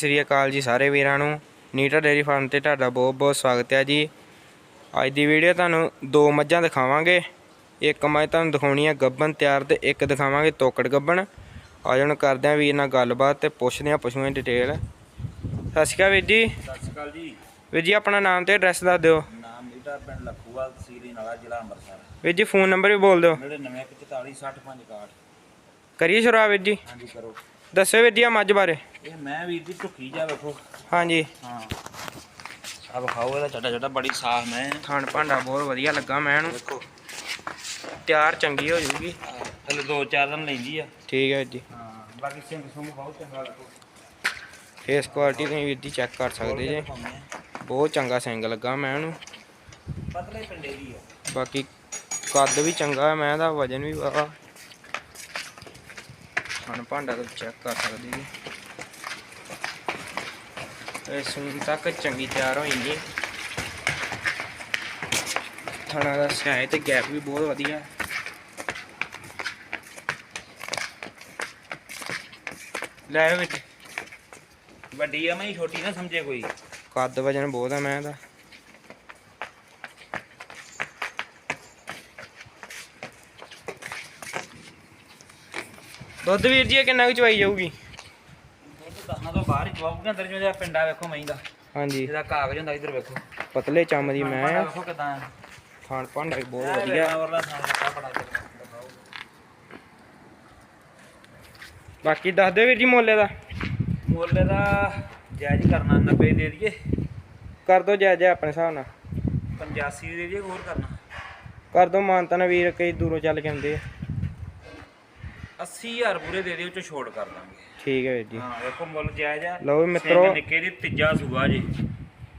ਸ੍ਰੀ ਅਕਾਲ ਜੀ ਸਾਰੇ ਵੀਰਾਂ ਨੂੰ। ਨੀਟਾ ਡੇਰੀ ਫਾਰਮ ਤੇ ਤੁਹਾਡਾ ਬਹੁਤ ਬਹੁਤ ਸਵਾਗਤ ਹੈ ਜੀ। ਅੱਜ ਦੀ ਵੀਡੀਓ ਤੁਹਾਨੂੰ ਦੋ ਮੱਝਾਂ ਦਿਖਾਵਾਂਗੇ। ਇੱਕ ਮੱਝ ਤੁਹਾਨੂੰ ਦਿਖਾਉਣੀ ਹੈ ਗੱਬਨ ਤਿਆਰ ਤੇ ਇੱਕ ਦਿਖਾਵਾਂਗੇ ਤੋਕੜ ਗੱਬਨ ਆ ਜਾਣ ਕਰਦੇ ਹਾਂ ਵੀਰ ਨਾਲ ਗੱਲਬਾਤ ਤੇ ਪੁੱਛਦੇ ਹਾਂ ਪਸ਼ੂਆਂ ਦੀ ਡਿਟੇਲ ਸਤਿ ਸ਼੍ਰੀ ਅਕਾਲ ਵੀਰ ਜੀ। ਸਤਿ ਸ਼੍ਰੀ ਅਕਾਲ ਜੀ। ਵੀਰ ਜੀ ਆਪਣਾ ਨਾਮ ਤੇ ਐਡਰੈਸ ਦੱਸ ਦਿਓ। ਨਾਮ ਲੀਟਾ ਪਿੰਡ ਲੱਖੂਵਾਲ ਤਹਿਸੀਲ ਨਾਲਾ ਜ਼ਿਲ੍ਹਾ ਅੰਮ੍ਰਿਤਸਰ। ਵੀਰ ਜੀ ਫੋਨ ਨੰਬਰ ਵੀ ਬੋਲ ਦਿਓ। 9944 65 ਕਰੀਏ ਸ਼ੁਰੂਆਤ ਵੀਰ ਜੀ। ਹਾਂਜੀ ਕਰੋ। ਦੱਸਿਓ ਵੀਰ ਜੀ ਆ ਮੱਝ ਬਾਰੇ। ਇਹ ਮੈਂ ਵੀਰ ਦੀ ਢੁੱਕੀ ਜਾ ਵੇਖੋ। ਹਾਂਜੀ। ਹਾਂ। ਆ ਵਿਖਾਓ ਇਹਦਾ ਛੱਟਾ ਛੱਟਾ ਬੜੀ ਸਾਫ਼ ਮੈਂ। ਥਣ ਭਾਂਡਾ ਬਹੁਤ ਵਧੀਆ ਲੱਗਾ ਮੈਂ ਇਹਨੂੰ। ਵੇਖੋ। ਤਿਆਰ ਚੰਗੀ ਹੋ ਜੂਗੀ। ਹਲੇ ਦੋ ਚਾਰ ਦਿਨ ਲੈਂਦੀ ਆ। ਠੀਕ ਹੈ ਜੀ। ਹਾਂ ਬਾਕੀ ਸਿੰਘ ਸੁੰਗ ਬਹੁਤ ਚੰਗਾ ਵੇਖੋ। ਫੇਸ ਕੁਆਲਿਟੀ ਤੁਸੀਂ ਵੀਰ ਜੀ ਚੈੱਕ ਕਰ ਸਕਦੇ ਜੇ। ਬਹੁਤ ਚੰਗਾ ਸਿੰਗ ਲੱਗਾ ਮੈਂ ਇਹਨੂੰ। ਪਤਲੇ ਪਿੰਡੇ ਦੀ ਆ। ਬਾਕੀ ਕੱਦ ਵੀ ਚੰਗਾ ਹੈ ਮੈਂ ਇਹਦਾ ਵਜਨ ਵੀ ਵਾ ਹਣ ਭਾਂਡਾ ਤੋਂ ਚੈੱਕ ਕਰ ਸਕਦੇ ਜੀ। ਇਹ ਸੂਨ ਤੱਕ ਚੰਗੀ ਤਿਆਰ ਹੋਈ ਨਹੀਂ ਥਣਾ ਦਾ ਸਿਆਏ ਤੇ ਗੈਪ ਵੀ ਬਹੁਤ ਵਧੀਆ। ਹੈ। ਲੈ ਵਿੱਚ। ਵੱਡੀ ਆ ਮੈਂ, ਛੋਟੀ ਨਾ ਸਮਝੇ ਕੋਈ। ਕੱਦ ਵਜਨ ਬਹੁਤ ਆ ਮੈਂ ਇਹਦਾ ਦੁੱਧ ਵੀਰ ਜੀ ਇਹ ਕਿੰਨਾ ਕੁ ਚਵਾਈ ਜਾਊਗੀ? ਦੁੱਧ ਦਸਾਂ ਤੋਂ ਬਾਹਰ ਹੀ ਜਵਾਬੂਗਾ ਅੰਦਰ ਜਿਹੜਾ ਪਿੰਡਾ ਵੇਖੋ ਮੈਂ ਦਾ। ਹਾਂਜੀ। ਜਿਹਦਾ ਕਾਗਜ਼ ਹੁੰਦਾ ਇੱਧਰ ਵੇਖੋ। ਪਤਲੇ ਚੰਮ ਦੀ ਮੈਂ। ਆ ਵੇਖੋ ਕਿਦਾਂ ਖਾਣ ਭਾਂਡਾ ਵੀ ਬਹੁਤ ਵਧੀਆ। ਦਾ ਬੜਾ ਬਾਕੀ ਦੱਸ ਦਿਓ ਵੀਰ ਜੀ ਮੁੱਲ ਦਾ ਮੁੱਲ ਦਾ ਜਾਇਜ਼ ਕਰਨਾ 90 ਦੇ ਦਈਏ। ਕਰ ਦੋ ਜੈ ਜੈ ਆਪਣੇ ਹਿਸਾਬ ਨਾਲ। 85 ਦੇ ਦਈਏ ਹੋਰ ਕਰਨਾ। ਕਰ ਦੋ ਮਾਨਤਾ ਨਾ ਵੀਰ ਕਈ ਦੂਰੋਂ ਚੱਲ ਕੇ ਆਉਂਦੇ ਆ। 80000 ਪੂਰੇ ਦੇ ਦਿਓ ਚ ਛੋੜ ਕਰ ਦਾਂਗੇ। ਠੀਕ ਹੈ ਵੀਰ ਜੀ। ਹਾਂ ਵੇਖੋ ਮੁੱਲ ਜਾਇਜ਼ ਆ। ਲਓ ਵੀ ਮਿੱਤਰੋ। ਸਿੰਘ ਨਿੱਕੇ ਦੀ ਤੀਜਾ ਸੂਆ ਜੀ।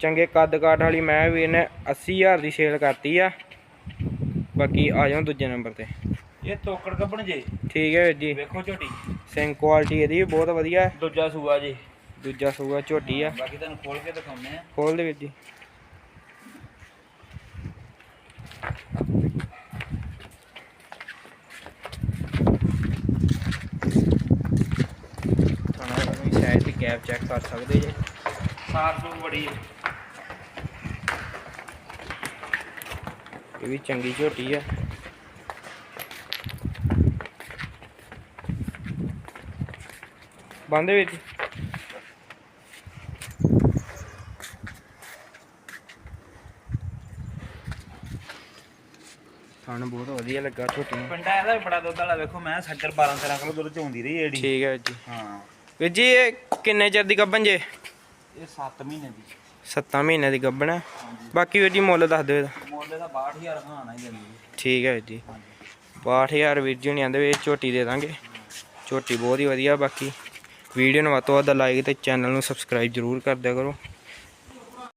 ਚੰਗੇ ਕੱਦ ਕਾਠ ਵਾਲੀ ਮੈਂ ਵੀਰ ਨੇ 80000 ਦੀ ਸੇਲ ਕਰਤੀ ਆ। ਬਾਕੀ ਆ ਜਾਓ ਦੂਜੇ ਨੰਬਰ ਤੇ। ਇਹ ਤੋਕੜ ਕੱਪਣ ਜੇ। ਠੀਕ ਹੈ ਵੀਰ ਜੀ। ਵੇਖੋ ਝੋਟੀ। ਸਿੰਗ ਕੁਆਲਿਟੀ ਇਹਦੀ ਵੀ ਬਹੁਤ ਵਧੀਆ ਹੈ। ਦੂਜਾ ਸੂਆ ਜੀ। ਦੂਜਾ ਸੂਆ ਝੋਟੀ ਆ। ਬਾਕੀ ਤੁਹਾਨੂੰ ਖੋਲ ਕੇ ਦਿਖਾਉਂਦੇ ਆ। ਖੋਲ ਦੇ ਵੀਰ ਜੀ ਥਾਣਾ ਤੁਸੀਂ ਸਾਈਡ ਤੇ ਗੈਪ ਚੈੱਕ ਕਰ ਸਕਦੇ ਜੇ। ਸਾਰ ਸੂ ਬੜੀ। ਇਹ ਵੀ ਚੰਗੀ ਝੋਟੀ ਆ। ਬੰਦੇ ਵਿੱਚ। ਥਾਣ ਬਹੁਤ ਵਧੀਆ ਲੱਗਾ ਝੋਟੀ ਨੂੰ। ਪਿੰਡਾ ਇਹਦਾ ਵੀ ਬੜਾ ਦੁੱਧ ਵਾਲਾ ਵੇਖੋ ਮੈਂ ਸੱਜਰ 12 13 ਕਿਲੋ ਦੁੱਧ ਚੋਂਦੀ ਰਹੀ ਏੜੀ। ਠੀਕ ਹੈ ਜੀ। ਹਾਂ। ਵੀਰ ਜੀ ਇਹ ਕਿੰਨੇ ਚਿਰ ਦੀ ਗੱਭਣ ਜੇ? ਇਹ 7 ਮਹੀਨੇ ਦੀ। 7 ਮਹੀਨੇ ਦੀ ਗੱਭਣ ਹੈ ਬਾਕੀ ਵੀਰ ਜੀ ਮੁੱਲ ਦੱਸ ਦਿਓ ਇਹਦਾ। ਮੁੱਲ ਦਾ 62000 ਹਾਣਾ ਹੀ ਦਿੰਦੀ ਜੀ ਠੀਕ ਹੈ ਵੀਰ ਜੀ। ਹਾਂਜੀ। 62000 ਵੀਰ ਜੀ ਨਹੀਂ ਆਂਦੇ ਵੀ ਇਹ ਝੋਟੀ ਦੇ ਦਾਂਗੇ। ਝੋਟੀ ਬਹੁਤ ਹੀ ਵਧੀਆ ਬਾਕੀ ਵੀਡੀਓ ਨੂੰ ਵੱਧ ਤੋਂ ਵੱਧ ਲਾਈਕ ਤੇ ਚੈਨਲ ਨੂੰ ਸਬਸਕ੍ਰਾਈਬ ਜ਼ਰੂਰ ਕਰ ਦਿਆ ਕਰੋ।